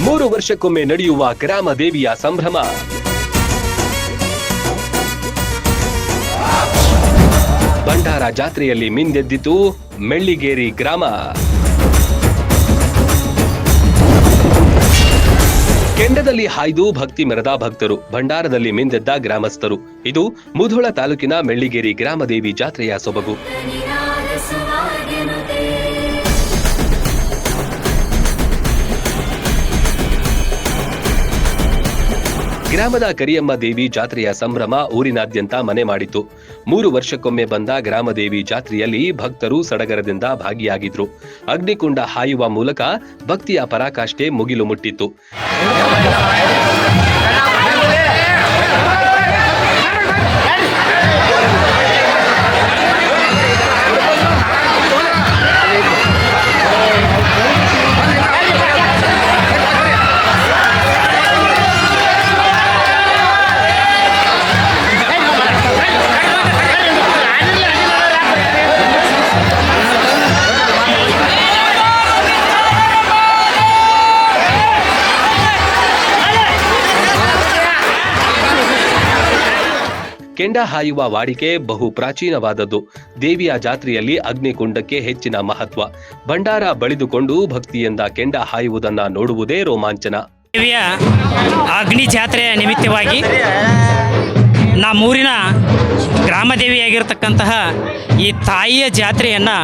ಮೂರು ವರ್ಷಕ್ಕೊಮ್ಮೆ ನಡೆಯುವ ಗ್ರಾಮ ದೇವಿಯ ಸಂಭ್ರಮ. ಭಂಡಾರ ಜಾತ್ರೆಯಲ್ಲಿ ಮಿಂದೆದ್ದಿತು ಮೆಳ್ಳಿಗೇರಿ ಗ್ರಾಮ. ಕೆಂಡದಲ್ಲಿ ಹಾಯ್ದು ಭಕ್ತಿ ಮೆರೆದ ಭಕ್ತರು, ಭಂಡಾರದಲ್ಲಿ ಮಿಂದೆದ್ದ ಗ್ರಾಮಸ್ಥರು. ಇದು ಮುಧೋಳ ತಾಲೂಕಿನ ಮೆಳ್ಳಿಗೇರಿ ಗ್ರಾಮದೇವಿ ಜಾತ್ರೆಯ ಸೊಬಗು. ಗ್ರಾಮದ ಕರಿಯಮ್ಮ ದೇವಿ ಜಾತ್ರೆಯ ಸಂಭ್ರಮ ಊರಿನಾದ್ಯಂತ ಮನೆ ಮಾಡಿತು ಮೂರು ವರ್ಷಕ್ಕೊಮ್ಮೆ ಬಂದ ಗ್ರಾಮದೇವಿ ಜಾತ್ರೆಯಲ್ಲಿ ಭಕ್ತರು ಸಡಗರದಿಂದ ಭಾಗಿಯಾಗಿದ್ರು. ಅಗ್ನಿಕುಂಡ ಹಾಯುವ ಮೂಲಕ ಭಕ್ತಿಯ ಪರಾಕಾಷ್ಠೆ ಮುಗಿಲು ಮುಟ್ಟಿತ್ತು. ಕೆಂಡ ಹಾಯುವ ವಾಡಿಕೆ ಬಹು ಪ್ರಾಚೀನವಾದದ್ದು. ದೇವಿಯ ಜಾತ್ರೆಯಲ್ಲಿ ಅಗ್ನಿಕುಂಡಕ್ಕೆ ಹೆಚ್ಚಿನ ಮಹತ್ವ. ಭಂಡಾರ ಬಳಿದುಕೊಂಡು ಭಕ್ತಿಯಿಂದ ಕೆಂಡ ಹಾಯುವುದನ್ನ ನೋಡುವುದೇ ರೋಮಾಂಚನ. ದೇವಿಯ ಅಗ್ನಿ ಜಾತ್ರೆಯ ನಿಮಿತ್ತವಾಗಿ ನಮ್ಮೂರಿನ ಗ್ರಾಮದೇವಿಯಾಗಿರ್ತಕ್ಕಂತಹ ಈ ತಾಯಿಯ ಜಾತ್ರೆಯನ್ನು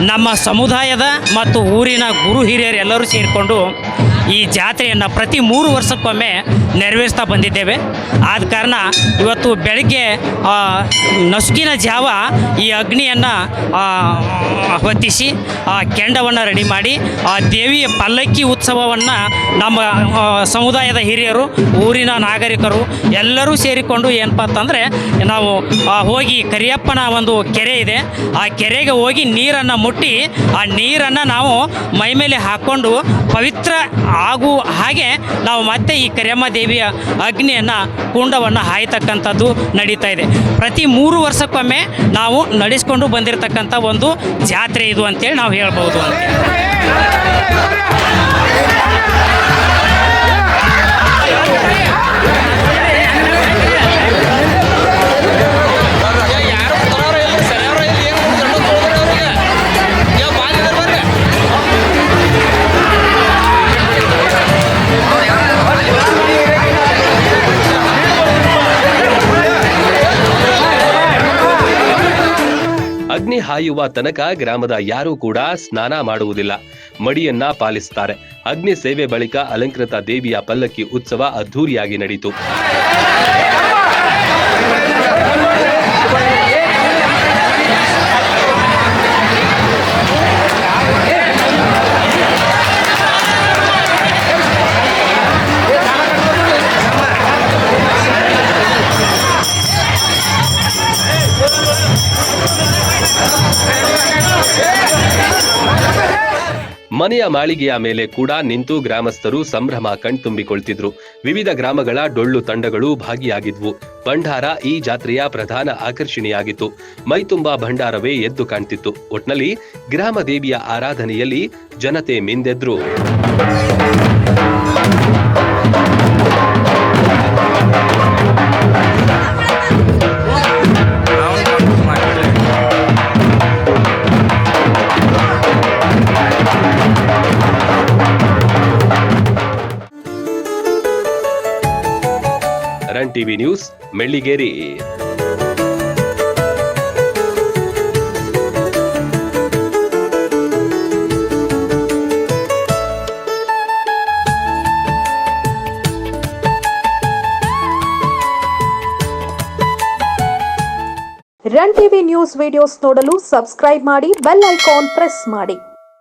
ನಮ್ಮ ಸಮುದಾಯದ ಮತ್ತು ಊರಿನ ಗುರು ಹಿರಿಯರು ಎಲ್ಲರೂ ಸೇರಿಕೊಂಡು ಈ ಜಾತ್ರೆಯನ್ನು ಪ್ರತಿ ಮೂರು ವರ್ಷಕ್ಕೊಮ್ಮೆ ನೆರವೇರಿಸ್ತಾ ಬಂದಿದ್ದೇವೆ. ಆದ ಕಾರಣ ಇವತ್ತು ಬೆಳಗ್ಗೆ ನಸುಕಿನ ಜಾವ ಈ ಅಗ್ನಿಯನ್ನು ಹೊತ್ತಿಸಿ, ಆ, ಕೆಂಡವನ್ನು ರೆಡಿ ಮಾಡಿ, ಆ ದೇವಿಯ ಪಲ್ಲಕ್ಕಿ ಉತ್ಸವವನ್ನು ನಮ್ಮ ಸಮುದಾಯದ ಹಿರಿಯರು, ಊರಿನ ನಾಗರಿಕರು ಎಲ್ಲರೂ ಸೇರಿಕೊಂಡು ಏನಪ್ಪ ಅಂತಂದರೆ ನಾವು ಹೋಗಿ ಕರಿಯಪ್ಪನ ಒಂದು ಕೆರೆ ಇದೆ. ಆ ಕೆರೆಗೆ ಹೋಗಿ ನೀರನ್ನು ಮುಟ್ಟಿ ಆ ನೀರನ್ನು ನಾವು ಮೈ ಮೇಲೆ ಹಾಕ್ಕೊಂಡು ಪವಿತ್ರ ಆಗುವ ಹಾಗೆ ನಾವು ಮತ್ತೆ ಈ ಕರಿಯಮ್ಮ ದೇವಿಯ ಅಗ್ನಿಯನ್ನು, ಕುಂಡವನ್ನು ಹಾಯ್ತಕ್ಕಂಥದ್ದು ನಡೀತಾ ಇದೆ. ಪ್ರತಿ ಮೂರು ವರ್ಷಕ್ಕೊಮ್ಮೆ ನಾವು ನಡೆಸ್ಕೊಂಡು ಬಂದಿರತಕ್ಕಂಥ ಒಂದು ಜಾತ್ರೆ ಇದು ಅಂತೇಳಿ ನಾವು ಹೇಳ್ಬೋದು ಅಂತ. ಅಗ್ನಿ ಹಾಯುವ ತನಕ ಗ್ರಾಮದ ಯಾರೂ ಕೂಡ ಸ್ನಾನ ಮಾಡುವುದಿಲ್ಲ. ಮಡಿಯನ್ನ ಪಾಲಿಸುತ್ತಾರೆ ಅಗ್ನಿ ಸೇವೆ ಬಳಿಕ ಅಲಂಕೃತ ದೇವಿಯ ಪಲ್ಲಕ್ಕಿ ಉತ್ಸವ ಅದ್ಧೂರಿಯಾಗಿ ನಡೆಯಿತು ಮನೆಯ ಮಾಳಿಗೆಯ ಮೇಲೆ ಕೂಡ ನಿಂತು ಗ್ರಾಮಸ್ಥರು ಸಂಭ್ರಮ ಕಣ್ತುಂಬಿಕೊಳ್ತಿದ್ರು. ವಿವಿಧ ಗ್ರಾಮಗಳ ಡೊಳ್ಳು ತಂಡಗಳು ಭಾಗಿಯಾಗಿದ್ವು. ಭಂಡಾರ ಈ ಜಾತ್ರೆಯ ಪ್ರಧಾನ ಆಕರ್ಷಣೆಯಾಗಿತ್ತು. ಮೈತುಂಬಾ ಭಂಡಾರವೇ ಎದ್ದು ಕಾಣ್ತಿತ್ತು. ಒಟ್ನಲ್ಲಿ ಗ್ರಾಮ ದೇವಿಯ ಆರಾಧನೆಯಲ್ಲಿ ಜನತೆ ಮಿಂದೆದ್ರು. Run TV news Melligeri run TV news videos ನೋಡಲು ಸಬ್ಸ್ಕ್ರೈಬ್ ಮಾಡಿ ಬೆಲ್ ಐಕಾನ್ ಪ್ರೆಸ್ ಮಾಡಿ.